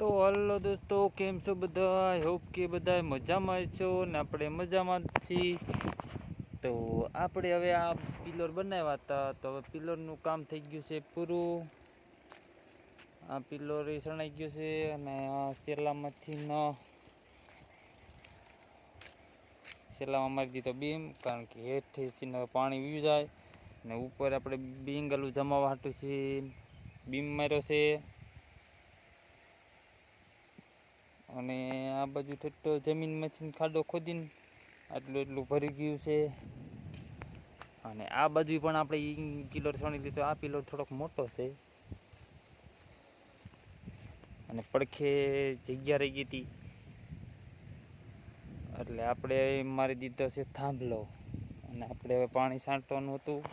તો હલો દોસ્તો, કેમ છો બધા હોપ કે બધા મજામાં છો ને આપણે મજામાં છીએ. તો આપણે હવે આ પિલર બનાવ્યા હતા. તો હવે પિલરનું કામ થઈ ગયું છે પૂરું. આ પિલર એ સણાઈ ગયું છે અને આ શેલામાંથી ન શેલામાં મારી દીધો બીમ, કારણ કે હેઠથી પાણી વી જાય ને ઉપર આપણે બીંગલું જમાવા હાટું છે. બીમ માર્યો છે. અને આ બાજુ ઠેઠો જમીનમાંથી ખાડો ખોદીને આટલું એટલું ભરી ગયું છે. અને આ બાજુ પણ આપણે પિલર છણી લીધો. આ પિલર થોડોક મોટો છે. અને પડખે જગ્યા રહી ગઈ હતી. એટલે આપણે મારી દીધો છે થાંભલો. અને આપણે હવે પાણી છાંટવાનું હતું.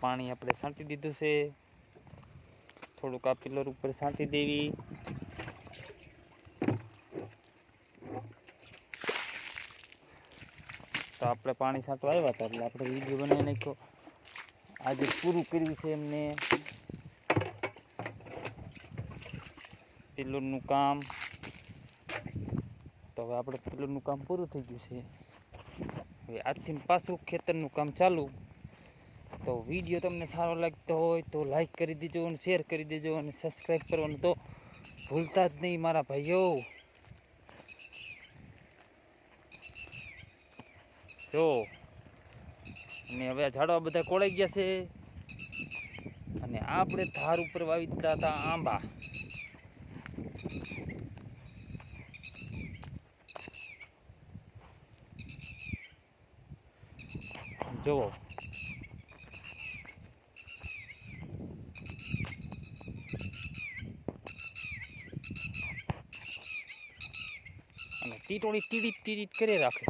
પાણી આપણે છાંટી દીધું છે. થોડુંક આ પિલર ઉપર છાંટી દેવી. તો આપણે પાણી છાંટવા આવ્યા હતા એટલે આપણે વીડિયો બનાવી નાખ્યો. આજે પૂરું કર્યું છે એમને. પિલરનું કામ. તો હવે આપણે પિલરનું કામ પૂરું થઈ ગયું છે. હવે આજથી પાછું ખેતરનું કામ ચાલુ. તો વીડિયો તમને સારો લાગતો હોય તો લાઈક કરી દેજો અને શેર કરી દેજો અને સબસ્ક્રાઈબ કરવાનું તો ભૂલતા જ નહીં મારા ભાઈઓ. જો, અને હવે ઝાડવા બધા કોળાઈ ગયા છે. અને આપણે ધાર ઉપર વાવી દીધા હતા આંબા. જુઓ અને ટીટોળી ટીડીટ ટીડીટ કરી રાખે છે.